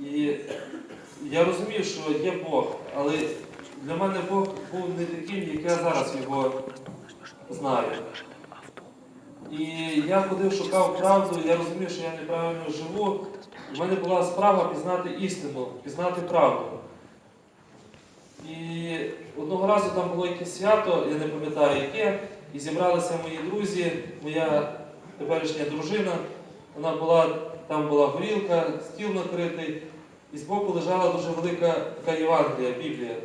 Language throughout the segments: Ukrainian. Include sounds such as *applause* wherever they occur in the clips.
І я розумів, що є Бог, але для мене Бог був не таким, як я зараз його знаю. І я ходив, шукав правду, я розумів, що я неправильно живу. У мене була справа пізнати істину, пізнати правду. І одного разу там було якесь свято, я не пам'ятаю яке, і зібралися мої друзі, моя теперішня дружина. Вона була, там була горілка, стіл накритий, і збоку лежала дуже велика така Євангелія, Біблія.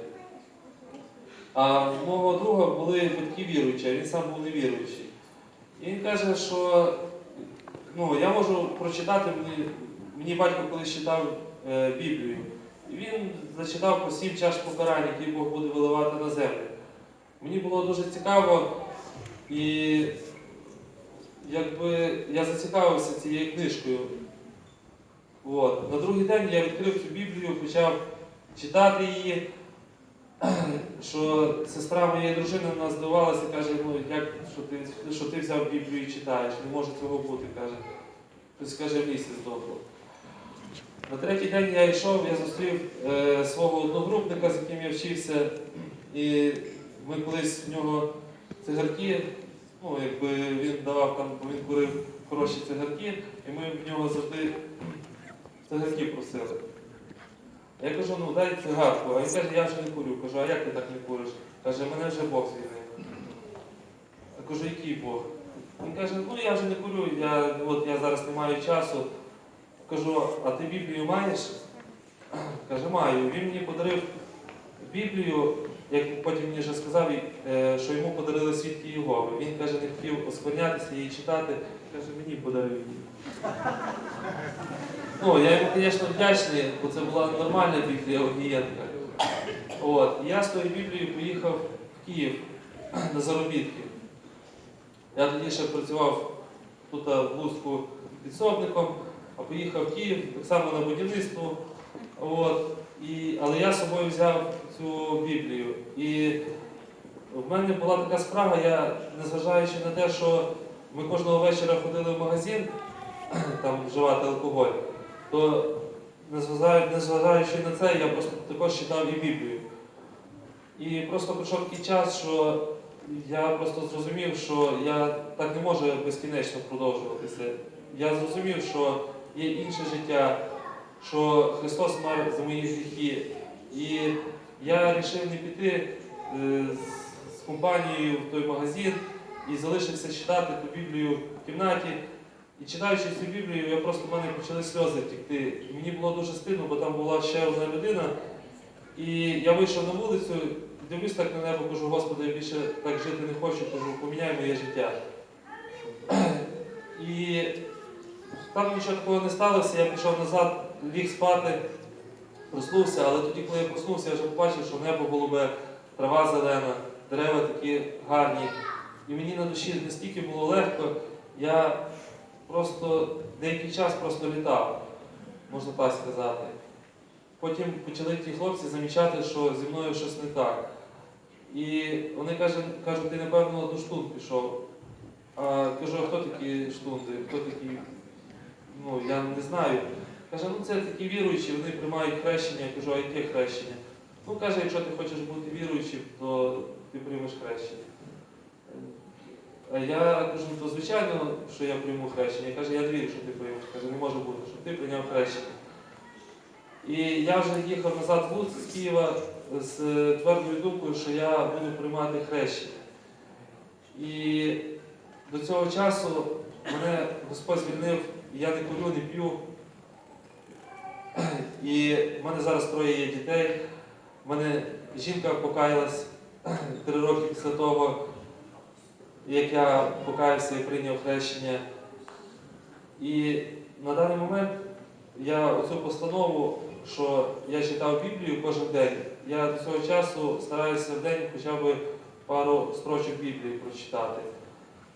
А в мого друга були батьки віруючі, а він сам був невіруючий. І він каже, що ну, я можу прочитати, мені, мені батько колись читав е, Біблію. І він зачитав про сім чаш покарань, які Бог буде виливати на землю. Мені було дуже цікаво, і якби я зацікавився цією книжкою. От. На другий день я відкрив цю Біблію, почав читати її, *clears throat* що сестра моєї дружини вона здивувалася, каже, ну як що ти, що ти взяв Біблію і читаєш, не може цього бути, каже. Хтось каже, лісі здохло. На третій день я йшов, я зустрів е, свого одногрупника, з яким я вчився, і ми колись в нього цигарки, ну, якби він давав там, він курив хороші цигарки, і ми в нього завжди цигарки просили. Я кажу, ну дай цигарку, а він каже, я вже не курю. Кажу, а як ти так не куриш? Каже, мене вже Бог звільнив. Я кажу, який Бог? Він каже, ну я вже не курю, я, от, я зараз не маю часу. Кажу, а ти Біблію маєш? Каже, маю. Він мені подарив Біблію, як потім мені вже сказав, е, що йому подарили свідки Єгови. Він каже, не хотів осквернятися її читати, каже, мені подарив її. Ну, я йому, звісно, вдячний, бо це була нормальна Біблія Огієнка. От. Я з тою Біблією поїхав в Київ на заробітки. Я тоді ще працював тут в Луцьку підсобником, а поїхав в Київ так само на будівництво. От. І, але я з собою взяв цю Біблію. І в мене була така справа, я, незважаючи на те, що ми кожного вечора ходили в магазин *clears throat* там вживати алкоголь, то незважаючи, на це, я просто також читав і Біблію. І просто прийшов такий час, що я просто зрозумів, що я так не можу безкінечно продовжуватися. Я зрозумів, що є інше життя, що Христос мер за мої гріхи. І я вирішив не піти е, з- компанією в той магазин і залишився читати ту Біблію в кімнаті. І читаючи цю Біблію, я просто в мене почали сльози текти. І мені було дуже стидно, бо там була ще одна людина. І я вийшов на вулицю, дивлюсь так на небо, кажу, Господи, я більше так жити не хочу, кажу, поміняй моє життя. *clears throat* І там нічого такого не сталося, я пішов назад, ліг спати, проснувся, але тоді, коли я проснувся, я вже побачив, що небо голубе, трава зелена, дерева такі гарні. І мені на душі настільки було легко, я просто деякий час просто літав, можна так сказати. Потім почали ті хлопці замічати, що зі мною щось не так. І вони кажуть, кажуть, ти напевно до штунд пішов. А кажу, а хто такі штунди? Хто такі? Ну, я не знаю. Каже, ну це такі віруючі, вони приймають хрещення. Я кажу, а яке хрещення? Ну, каже, якщо ти хочеш бути віруючим, то ти приймеш хрещення. А я кажу, то звичайно, що я прийму хрещення. Я каже, я вірю, що ти приймеш. Каже, не може бути, щоб ти прийняв хрещення. І я вже їхав назад в Луцьк з Києва з твердою думкою, що я буду приймати хрещення. І до цього часу мене Господь звільнив, я не курю, не п'ю. І в мене зараз троє є дітей. В мене жінка покаялась *clears throat* три роки після того, як я покаявся і прийняв хрещення. І на даний момент я оцю постанову, що я читав Біблію кожен день, я до цього часу стараюся в день хоча б пару строчок Біблії прочитати.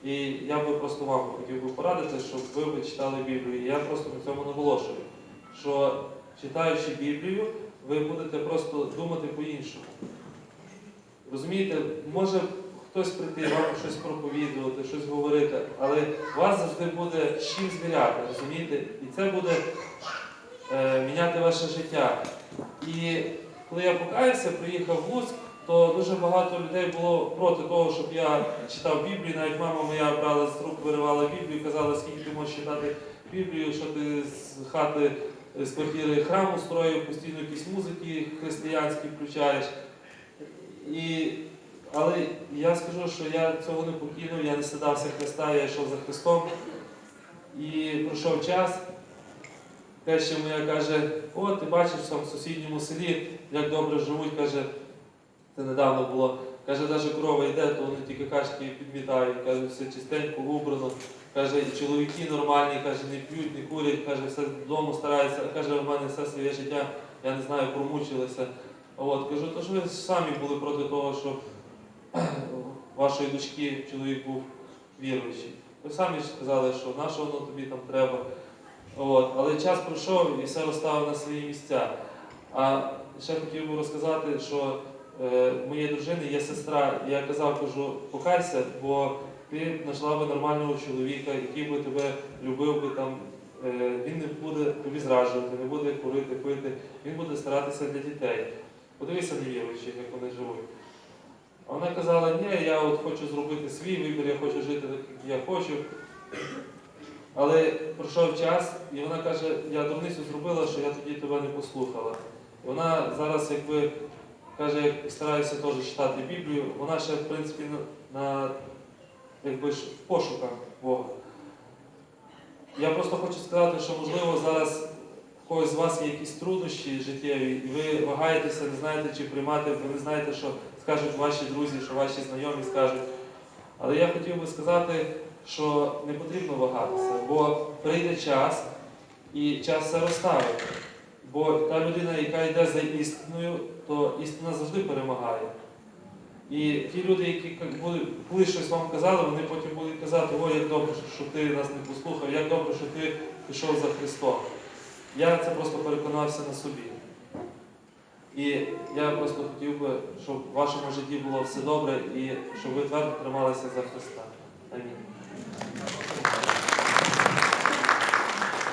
І я би просто вам хотів би порадити, щоб ви читали Біблію. Я просто на цьому наголошую, що читаючи Біблію, ви будете просто думати по-іншому. Розумієте, може хтось прийти, вам щось проповідувати, щось говорити, але вас завжди буде чим звіряти, розумієте? І це буде е, міняти ваше життя. І коли я покаявся, приїхав в Луцьк, то дуже багато людей було проти того, щоб я читав Біблію. Навіть мама моя брала з рук, виривала Біблію, казала, скільки ти можеш читати Біблію, що ти з хати, з квартири храму строїв, постійно якісь музики християнські включаєш. І, але я скажу, що я цього не покинув, я не стидався Христа, я йшов за Христом. І пройшов час. Теща моя каже, о, ти бачиш там в сусідньому селі, як добре живуть, каже, це недавно було. Каже, навіть корова йде, то вони тільки качки підмітають, каже, все чистенько, убрано. Каже, чоловіки нормальні, каже, не п'ють, не курять, каже, все вдома стараються. Каже, в мене все своє життя, я не знаю, промучилися. От, кажу, то ж ви самі були проти того, що *clears throat* вашої дочки чоловік був віруючий. Ви самі ж сказали, що на що воно тобі там треба. От, але час пройшов і все розставив на свої місця. А ще хотів би розказати, що моєї дружини є сестра, я казав, кажу, покайся, бо ти знайшла би нормального чоловіка, який би тебе любив би там. е, Він не буде тобі зраджувати, не буде курити, пити, він буде старатися для дітей. Подивися на віруючих, як вони живуть. А вона казала, ні, я от хочу зробити свій вибір, я хочу жити так, як я хочу. Але пройшов час, і вона каже, я дурницю зробила, що я тоді тебе не послухала. І вона зараз, якби каже, як стараюся теж читати Біблію, вона ще, в принципі, на, якби ж, в пошуках Бога. Я просто хочу сказати, що можливо зараз в когось з вас є якісь труднощі життєві, і ви вагаєтеся, не знаєте, чи приймати, ви не знаєте, що скажуть ваші друзі, що ваші знайомі скажуть. Але я хотів би сказати, що не потрібно вагатися, бо прийде час, і час все розставить. Бо та людина, яка йде за істиною, то істина завжди перемагає. І ті люди, які коли щось вам казали, вони потім будуть казати, ой, як добре, що ти нас не послухав, як добре, що ти пішов за Христом. Я це просто переконався на собі. І я просто хотів би, щоб в вашому житті було все добре і щоб ви твердо трималися за Христа. Амінь.